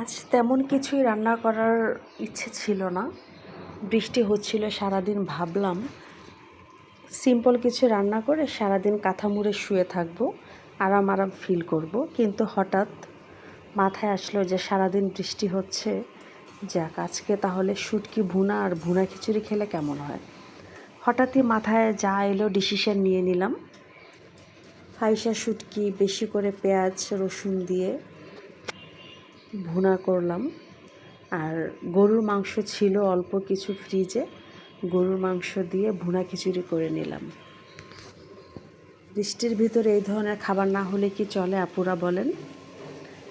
আজ তেমন কিছুই রান্না করার ইচ্ছে ছিল না। বৃষ্টি হচ্ছিল, সারাদিন ভাবলাম সিম্পল কিছু রান্না করে সারাদিন কাঁথা মুড়ে শুয়ে থাকব, আরাম আরাম ফিল করব। কিন্তু হঠাৎ মাথায় আসলো যে সারাদিন বৃষ্টি হচ্ছে। যাক, আজকে তাহলে শুটকি, ভুনা আর ভুনা খিচুড়ি খেলে কেমন হয়? হঠাৎই মাথায় যা এলো ডিসিশন নিয়ে নিলাম। ফাইসা শুটকি, বেশি করে পেঁয়াজ, রসুন দিয়ে ভুনা করলাম। আর গরুর মাংস ছিল অল্প কিছু ফ্রিজে গরুর মাংস দিয়ে ভুনা খিচুড়ি করে নিলাম। বৃষ্টির ভিতরে এই ধরনের খাবার না হলে কি চলে, আপুরা বলেন।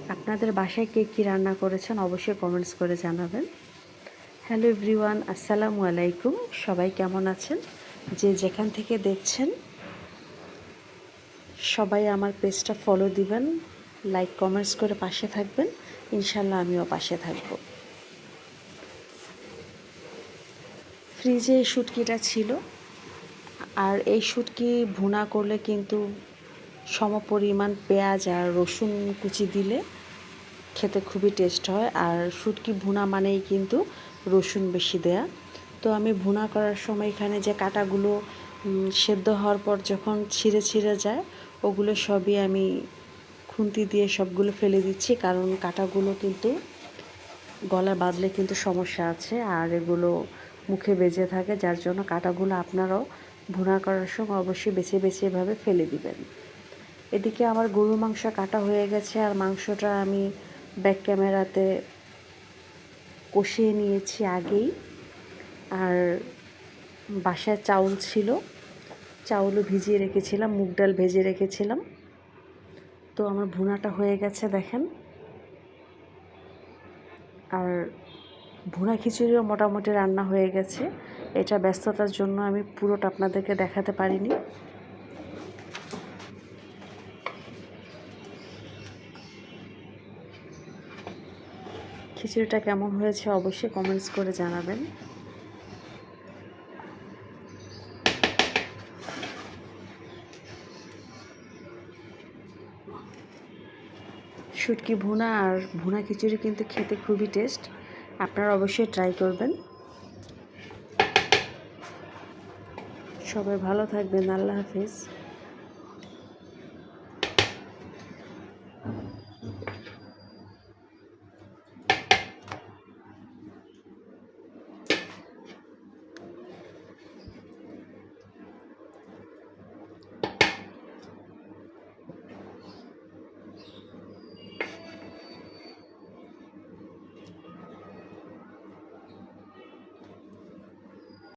আপনাদের বাসায় কে কী রান্না করেছেন অবশ্যই কমেন্টস করে জানাবেন। হ্যালো এভরিওয়ান আসসালামু আলাইকুম। সবাই কেমন আছেন? যে যেখান থেকে দেখছেন, সবাই আমার পেজটা ফলো দিবেন লাইক কমেন্টস করে পাশে থাকবেন। ইনশাল্লাহ আমিও পাশে থাকব। ফ্রিজে এই শুটকিটা ছিল। আর এই শুটকি ভুনা করলে কিন্তু সম পরিমাণ পেঁয়াজ আর রসুন কুচি দিলে খেতে খুবই টেস্ট হয়। আর শুটকি ভুনা মানেই কিন্তু রসুন বেশি দেয়া। তো আমি ভুনা করার সময় এখানে যে কাটাগুলো সেদ্ধ হওয়ার পর যখন ছিঁড়ে ছিঁড়ে যায়, ওগুলো সবই আমি খুন্তি দিয়ে সবগুলো ফেলে দিচ্ছি, কারণ কাটাগুলো কিন্তু গলায় বাঁধলে কিন্তু সমস্যা আছে আর এগুলো মুখে বেজে থাকে, যার জন্য কাটাগুলো আপনারাও ভুনা করার সময় অবশ্যই বেছে বেছে এভাবে ফেলে দিবেন। এদিকে আমার গরু মাংস কাটা হয়ে গেছে, আর মাংসটা আমি ব্যাক ক্যামেরাতে কষিয়ে নিয়েছি আগেই। আর বাসায় চাউল ছিল, চাউলও ভিজিয়ে রেখেছিলাম, মুগ ডাল ভেজে রেখেছিলাম। তো আমার ভুনাটা হয়ে গেছে, দেখেন। আর ভুনা খিচুড়িও মোটামুটি রান্না হয়ে গেছে। এটা ব্যস্ততার জন্য আমি পুরোটা আপনাদেরকে দেখাতে পারিনি। খিচুড়িটা কেমন হয়েছে অবশ্যই কমেন্টস করে জানাবেন। শুটকি ভুনা আর ভুনা খিচুড়ি কিন্তু খেতে খুবই টেস্ট আপনারা অবশ্যই ট্রাই করবেন। সবাই ভালো থাকবেন। আল্লাহ হাফিজ।